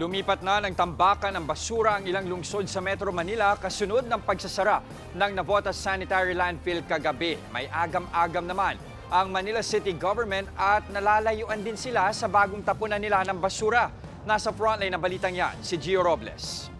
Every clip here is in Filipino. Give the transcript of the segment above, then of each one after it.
Lumipat na ng tambakan ng basura ang ilang lungsod sa Metro Manila kasunod ng pagsasara ng Navotas Sanitary Landfill kagabi. May agam-agam naman ang Manila City Government at nalalayuan din sila sa bagong tapunan nila ng basura. Nasa frontline ng balitang yan, si Gio Robles.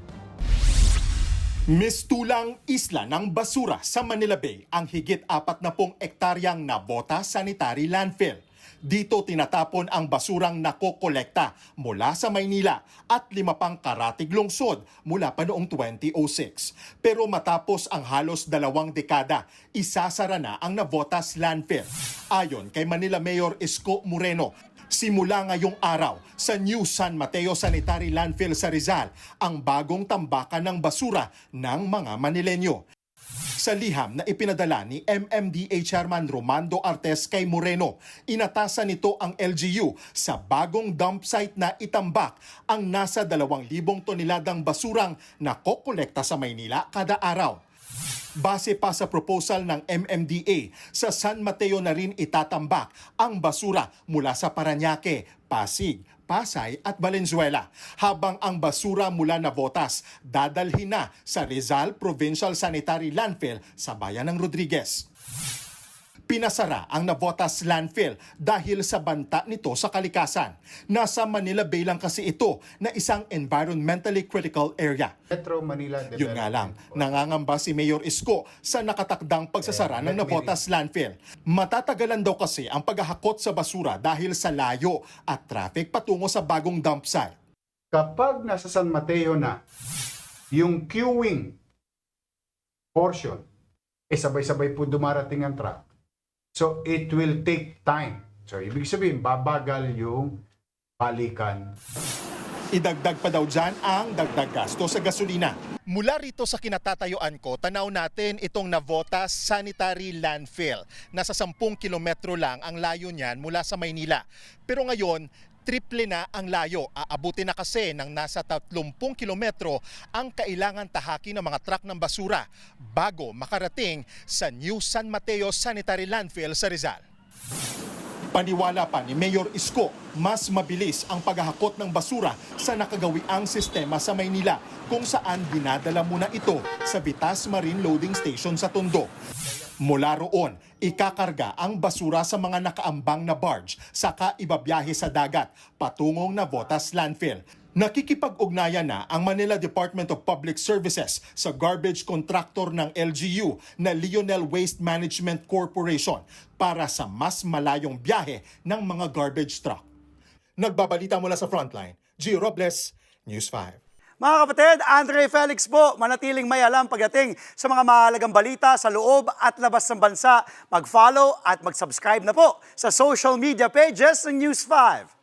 Mistulang isla ng basura sa Manila Bay ang higit apat na pong ektaryang Nabota Sanitary Landfill. Dito tinatapon ang basurang nakokolekta mula sa Maynila at lima pang karatig lungsod mula pa noong 2006. Pero matapos ang halos dalawang dekada, isasara na ang Navotas Landfill. Ayon kay Manila Mayor Isko Moreno, Simula ngayong araw sa New San Mateo Sanitary Landfill sa Rizal ang bagong tambakan ng basura ng mga Manilenyo. Sa liham na ipinadala ni MMDA Chairman Romando Artes kay Moreno, inatasan nito ang LGU sa bagong dump site na itambak ang nasa 2,000 toneladang basurang nakokolekta sa Maynila kada araw. Base pa sa proposal ng MMDA, sa San Mateo na rin itatambak ang basura mula sa Paranaque, Pasig, Pasay at Valenzuela. Habang ang basura mula Navotas dadalhin na sa Rizal Provincial Sanitary Landfill sa bayan ng Rodriguez. Pinasara ang Navotas landfill dahil sa banta nito sa kalikasan. Nasa Manila Bay lang kasi ito na isang environmentally critical area. Metro Manila Yun nga lang, nangangamba si Mayor Isko sa nakatakdang pagsasara ng Navotas landfill. Matatagalan daw kasi ang paghahakot sa basura dahil sa layo at traffic patungo sa bagong dump site. Kapag nasa San Mateo na, yung queuing portion, eh sabay-sabay po dumarating ang truck. So, it will take time. So, ibig sabihin, babagal yung balikan Idagdag pa daw dyan ang dagdag gasto sa gasolina. Mula rito sa kinatatayuan ko, tanaw natin itong Navotas Sanitary Landfill. Nasa 10 kilometro lang ang layo niyan mula sa Maynila. Pero ngayon, triple na ang layo. Aabutin na kasi ng nasa 30 kilometro ang kailangan tahaki ng mga truck ng basura bago makarating sa New San Mateo Sanitary Landfill sa Rizal. Paniwala pa ni Mayor Isko, mas mabilis ang paghahakot ng basura sa nakagawiang sistema sa Maynila kung saan dinadala muna ito sa Vitas Marine Loading Station sa Tondo. Mula roon, ikakarga ang basura sa mga nakaambang na barge saka ibabiyahe sa dagat patungong Navotas Landfill. Nakikipag-ugnayan na ang Manila Department of Public Services sa garbage contractor ng LGU na Lionel Waste Management Corporation para sa mas malayong biyahe ng mga garbage truck. Nagbabalita mula sa Frontline, Gio Robles, News 5. Mga kapatid, Andre Felix po, manatiling may alam pagdating sa mga mahalagang balita sa loob at labas ng bansa. Mag-follow at mag-subscribe na po sa social media pages ng News 5.